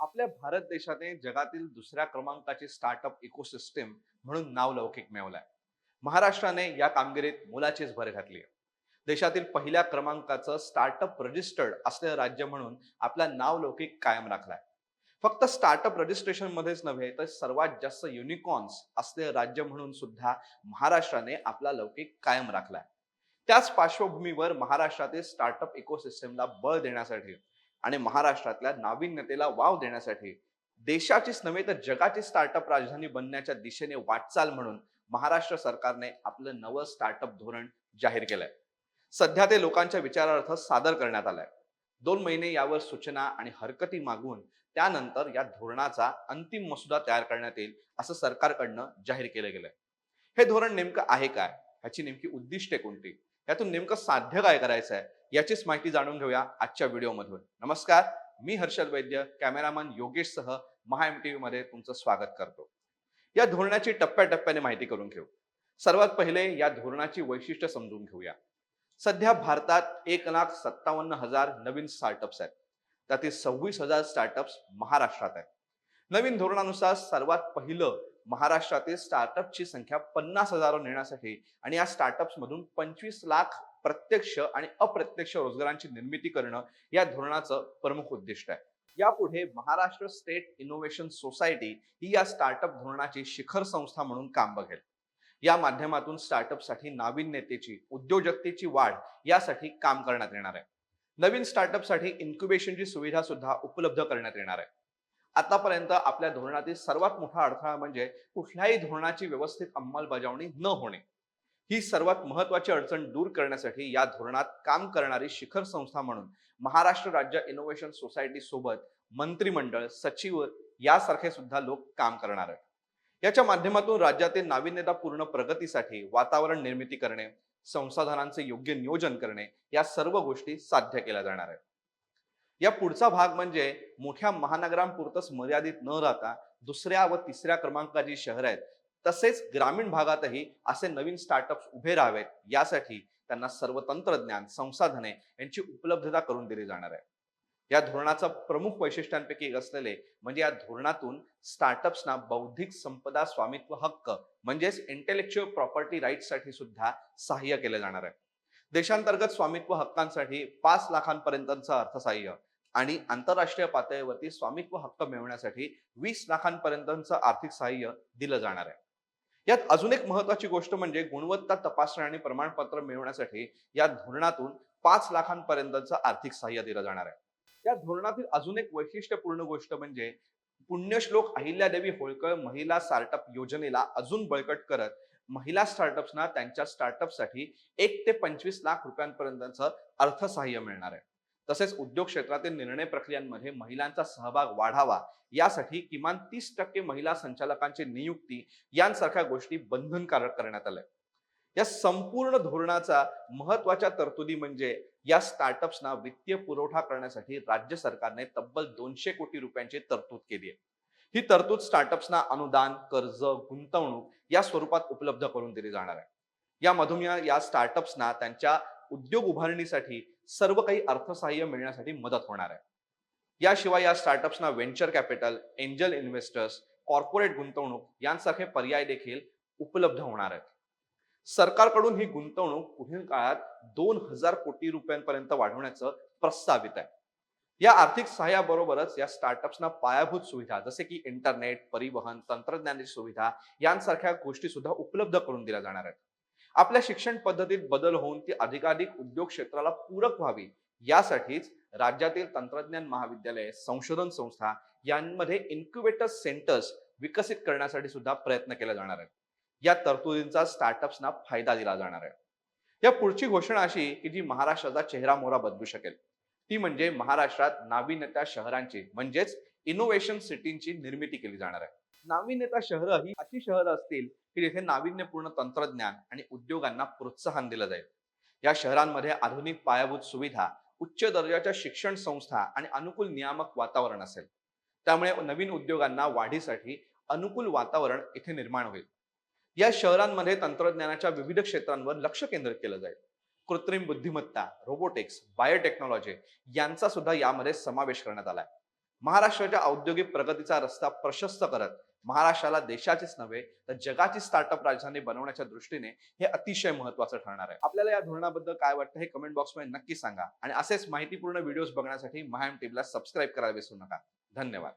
आपल्या भारत देशाने जगातील दुसऱ्या क्रमांकाची स्टार्टअप इकोसिस्टीम म्हणून नावलौकिक मिळवलाय. महाराष्ट्राने या कामगिरीत मोलाचीच भर घातली आहे. देशातील पहिल्या क्रमांकाचं स्टार्टअप रजिस्टर्ड असलेलं राज्य म्हणून आपला नावलौकिक कायम राखलाय. फक्त स्टार्टअप रजिस्ट्रेशन मध्येच नव्हे तर सर्वात जास्त युनिकॉर्न्स असलेलं राज्य म्हणून सुद्धा महाराष्ट्राने आपला लौकिक कायम राखलाय. त्याच पार्श्वभूमीवर महाराष्ट्रातील स्टार्टअप इकोसिस्टमला बळ देण्यासाठी आणि महाराष्ट्रातल्या नाविन्यतेला वाव देण्यासाठी देशाचीच नव्हे तर जगाची स्टार्टअप राजधानी बनण्याच्या दिशेने वाटचाल म्हणून महाराष्ट्र सरकारने आपलं नवं स्टार्टअप धोरण जाहीर केलंय. सध्या ते लोकांच्या विचारार्थ सादर करण्यात आलंय. दोन महिने यावर सूचना आणि हरकती मागून त्यानंतर या धोरणाचा अंतिम मसुदा तयार करण्यात येईल असं सरकारकडनं जाहीर केलं गेलंय. हे धोरण नेमकं आहे काय? ह्याची नेमकी उद्दिष्टे कोणती? यातून नेमकं साध्य काय करायचं आहे याचीच माहिती जाणून घेऊया आजच्या व्हिडिओमधून. नमस्कार मी हर्षद वैद्य कॅमेरामन योगेश सह महा एममध्ये तुमचं स्वागत करतो. या धोरणाची टप्प्याटप्प्याने माहिती करून घेऊ. सर्वात पहिले या धोरणाची वैशिष्ट्य समजून घेऊया. सध्या भारतात एक लाख सत्तावन्न हजार नवीन स्टार्टअप्स आहेत. त्यातील सव्वीस हजार स्टार्टअप्स महाराष्ट्रात आहेत. नवीन धोरणानुसार सर्वात पहिलं महाराष्ट्रातील स्टार्टअपची संख्या पन्नास हजारावर नेण्यासाठी आणि या स्टार्टअप्स मधून पंचवीस लाख प्रत्यक्ष आणि अप्रत्यक्ष रोजगारांची निर्मिती करणं या धोरणाचं प्रमुख उद्दिष्ट आहे. यापुढे महाराष्ट्र स्टेट इनोव्हेशन सोसायटी ही या स्टार्टअप धोरणाची शिखर संस्था म्हणून काम बघेल. या माध्यमातून स्टार्टअपसाठी नाविन्यतेची उद्योजकतेची वाढ यासाठी काम करण्यात येणार आहे. नवीन स्टार्टअपसाठी इन्क्युबेशनची सुविधा सुद्धा उपलब्ध करण्यात येणार आहे. आतापर्यंत आपल्या धोरणातील सर्वात मोठा अडथळा म्हणजे कुठल्याही धोरणाची व्यवस्थित अंमलबजावणी न होणे. ही सर्वात महत्वाची अडचण दूर करण्यासाठी या धोरणात काम करणारी शिखर संस्था म्हणून महाराष्ट्र राज्य इनोव्हेशन सोसायटी सोबत मंत्रिमंडळ सचिव यासारखे सुद्धा लोक काम करणार आहेत. याच्या माध्यमातून राज्यातील नाविन्यतापूर्ण प्रगतीसाठी वातावरण निर्मिती करणे संसाधनांचे योग्य नियोजन करणे या सर्व गोष्टी साध्य केल्या जाणार आहेत. या पुढचा भाग म्हणजे मोठ्या महानगरांपुरतच मर्यादित न राहता दुसऱ्या व तिसऱ्या क्रमांकाची शहर आहेत. तसेच ग्रामीण भागातही असे नवीन स्टार्टअप्स उभे राहावेत यासाठी त्यांना सर्व तंत्रज्ञान संसाधने यांची उपलब्धता करून दिली जाणार आहे. या धोरणाचा प्रमुख वैशिष्ट्यांपैकी एक असलेले म्हणजे या धोरणातून स्टार्टअप्सना बौद्धिक संपदा स्वामित्व हक्क म्हणजेच इंटेलेक्च्युअल प्रॉपर्टी राईट्ससाठी सुद्धा सहाय्य केले जाणार आहे. देशांतर्गत स्वामित्व हक्कांसाठी पाच लाखांपर्यंतचं अर्थसहाय्य आणि आंतरराष्ट्रीय पातळीवरती स्वामित्व हक्क मिळवण्यासाठी वीस लाखांपर्यंतचं आर्थिक सहाय्य दिलं जाणार आहे. यात अजून एक महत्वाची गोष्ट म्हणजे गुणवत्ता तपासणी आणि प्रमाणपत्र मिळवण्यासाठी या धोरणातून पाच लाखांपर्यंतचं आर्थिक सहाय्य दिलं जाणार आहे. या धोरणातील अजून एक वैशिष्ट्यपूर्ण गोष्ट म्हणजे पुण्यश्लोक अहिल्यादेवी होळकर महिला स्टार्टअप योजनेला अजून बळकट करत महिला स्टार्टअप्सना त्यांच्या स्टार्टअपसाठी एक ते पंचवीस लाख रुपयांपर्यंतचं अर्थसहाय्य मिळणार आहे. तसेच उद्योग क्षेत्रातील निर्णय प्रक्रियांमध्ये महिलांचा सहभाग वाढावा यासाठी किमान तीस टक्के महिला संचालकांची नियुक्ती यांसारख्या गोष्टी बंधनकारक करण्यात आल्या. या संपूर्ण धोरणाचा महत्त्वाच्या तरतुदी म्हणजे या स्टार्टअप्सना वित्तीय पुरवठा करण्यासाठी राज्य सरकारने तब्बल दोनशे कोटी रुपयांची तरतूद केली आहे. ही तरतूद स्टार्टअप्सना अनुदान कर्ज गुंतवणूक या स्वरूपात उपलब्ध करून दिली जाणार आहे. यामधून या या स्टार्टअप्सना त्यांच्या उद्योग उभारणीसाठी सर्व काही अर्थसहाय्य मिळण्यासाठी मदत होणार आहे. याशिवाय या स्टार्टअप्सना venture capital angel investors corporate गुंतवणूक यांसारखे पर्याय देखील उपलब्ध होणार आहेत. सरकारकडून ही गुंतवणूक पुढील काळात दोन हजार कोटी रुपयांपर्यंत वाढवण्याचं प्रस्तावित आहे. या आर्थिक सहाय्याबरोबरच या स्टार्टअप्सना पायाभूत सुविधा जसे की इंटरनेट परिवहन तंत्रज्ञानाची सुविधा यांसारख्या गोष्टी सुद्धा उपलब्ध करून दिल्या जाणार आहेत. आपल्या शिक्षण पद्धतीत बदल होऊन ती अधिकाधिक उद्योग क्षेत्राला पूरक व्हावी. यासाठीच राज्यातील तंत्रज्ञान महाविद्यालय संशोधन संस्था यांमध्ये इन्क्युबेटर सेंटर्स विकसित करण्यासाठी सुद्धा प्रयत्न केला जाणार आहे या तरतुदींचा स्टार्टअप्सना फायदा दिला जाणार आहे. या पुढची घोषणा अशी की जी महाराष्ट्राचा चेहरा मोहरा बदलू शकेल. ती म्हणजे महाराष्ट्रात नाविन्यता शहरांची म्हणजेच इनोव्हेशन सिटींची निर्मिती केली जाणार आहे. नाविन्यता शहरं ही अशी शहरं असतील की जिथे नाविन्यपूर्ण तंत्रज्ञान आणि उद्योगांना प्रोत्साहन दिलं जाईल. या शहरांमध्ये आधुनिक पायाभूत सुविधा उच्च दर्जाच्या शिक्षण संस्था आणि अनुकूल नियामक वातावरण असेल. त्यामुळे नवीन उद्योगांना वाढीसाठी अनुकूल वातावरण इथे निर्माण होईल. या शहरांमध्ये तंत्रज्ञानाच्या विविध क्षेत्रांवर लक्ष केंद्रित केलं जाईल. कृत्रिम बुद्धिमत्ता रोबोटिक्स बायोटेक्नॉलॉजी यांचा सुद्धा यामध्ये समावेश करण्यात आलाय महाराष्ट्राच्या औद्योगिक प्रगतीचा रस्ता प्रशस्त करत महाराष्ट्राला देशाचीच नव्हे तर जगाची स्टार्टअप राजधानी बनवण्याच्या दृष्टीने हे अतिशय महत्वाचं ठरणार आहे. आपल्याला या धोरणाबद्दल काय वाटतं हे कमेंट बॉक्समध्ये नक्की सांगा. आणि असेच माहितीपूर्ण व्हिडिओज बघण्यासाठी महाएम टीमला सबस्क्राईब करायला विसरू नका. धन्यवाद.